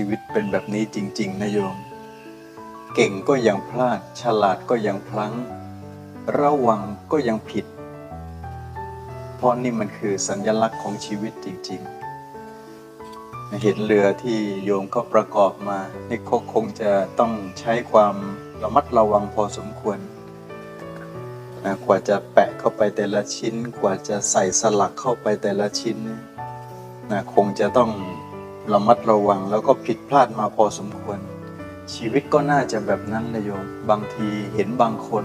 ชีวิตเป็นแบบนี้จริง ๆนะโยม เก่งก็ยังพลาด ฉลาดก็ยังพลั้ง ระวังก็ยังผิด เพราะนี่มันคือสัญลักษณ์ของชีวิตจริง ๆ เห็นเรือที่โยมเขาประกอบมา นี่เขาคงจะต้องใช้ความระมัดระวังพอสมควรนะกว่าจะแปะเข้าไปแต่ละชิ้น กว่าจะใส่สลักเข้าไปแต่ละชิ้นนี่ยนะคงจะต้อง ระมัดระวังแล้วก็ผิดพลาดมาพอสมควร ชีวิตก็น่าจะแบบนั้นนะโยมบางทีเห็นบางคน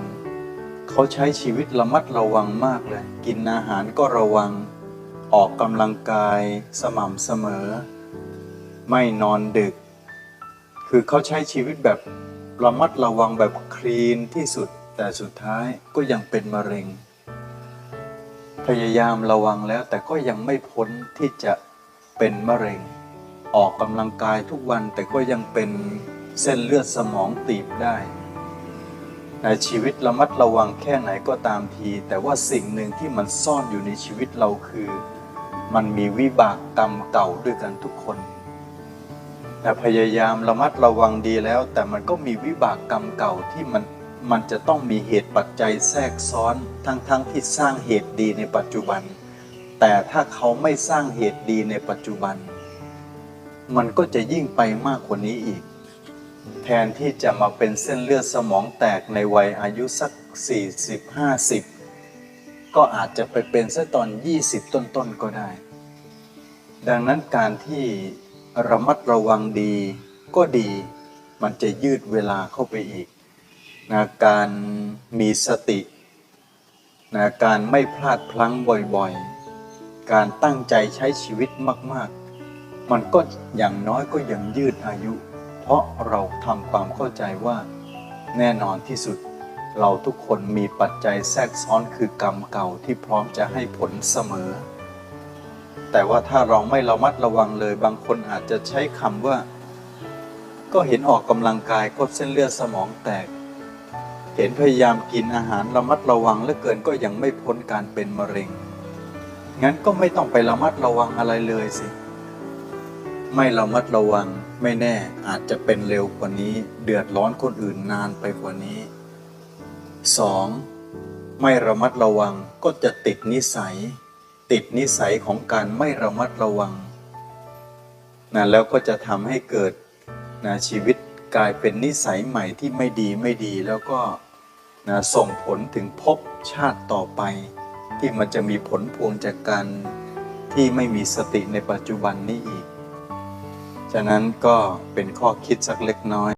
เขาใช้ชีวิตระมัดระวังมากเลย กินอาหารก็ระวัง ออกกำลังกายสม่ำเสมอ ไม่นอนดึก คือเขาใช้ชีวิตแบบระมัดระวังแบบคลีนที่สุด แต่สุดท้ายก็ยังเป็นมะเร็ง พยายามระวังแล้วแต่ก็ยังไม่พ้นที่จะเป็นมะเร็ง ออกกำลังกายทุกวันแต่ก็ยังเป็นเส้นเลือดสมองตีบได้ในชีวิตระมัดระวังแค่ไหนก็ตามที แต่ว่าสิ่งหนึ่งที่มันซ่อนอยู่ในชีวิตเราคือ มันมีวิบากกรรมเก่าด้วยกันทุกคน แต่พยายามระมัดระวังดีแล้ว แต่มันก็มีวิบากกรรมเก่าที่มันมันจะต้องมีเหตุปัจจัยแทรกซ้อนทั้งๆทที่สร้างเหตุดีในปัจจุบัน แต่ถ้าเขาไม่สร้างเหตุดีในปัจจุบัน มันก็จะยิ่งไปมากกว่านี้อีก แทนที่จะมาเป็นเส้นเลือดสมองแตกในวัยอายุสัก 40-50 ก็อาจจะไปเป็นซะตอน 20 ต้นๆก็ได้ ดังนั้นการที่ระมัดระวังดีก็ดีมันจะยืดเวลาเข้าไปอีกนะการมีสตินะการไม่พลาดพลั้งบ่อยๆ การตั้งใจใช้ชีวิตมากๆ มันก็อย่างน้อยก็ยังยืดอายุ เพราะเราทำความเข้าใจว่าแน่นอนที่สุด เราทุกคนมีปัจจัยแทรกซ้อนคือกรรมเก่าที่พร้อมจะให้ผลเสมอ แต่ว่าถ้าเราไม่ระมัดระวังเลยบางคนอาจจะใช้คำว่า ก็เห็นออกกำลังกายก็เส้นเลือดสมองแตก เห็นพยายามกินอาหารระมัดระวังเหลือเกินก็ยังไม่พ้นการเป็นมะเร็งงั้นก็ไม่ต้องไประมัดระวังอะไรเลยสิ ไม่ระมัดระวังไม่แน่อาจจะเป็นเร็วกว่านี้ เดือดร้อนคนอื่นนานไปกว่านี้ 2. ไม่ระมัดระวังก็จะติดนิสัย ติดนิสัยของการไม่ระมัดระวังนะแล้วก็จะทำให้เกิดนะชีวิตกลายเป็นนิสัยใหม่ที่ไม่ดีไม่ดีแล้วก็นะส่งผลถึงภพชาติต่อไป ที่มันจะมีผลพวงจากการที่ไม่มีสติในปัจจุบันนี้อีก ฉะนั้นก็เป็นข้อคิดสักเล็กน้อย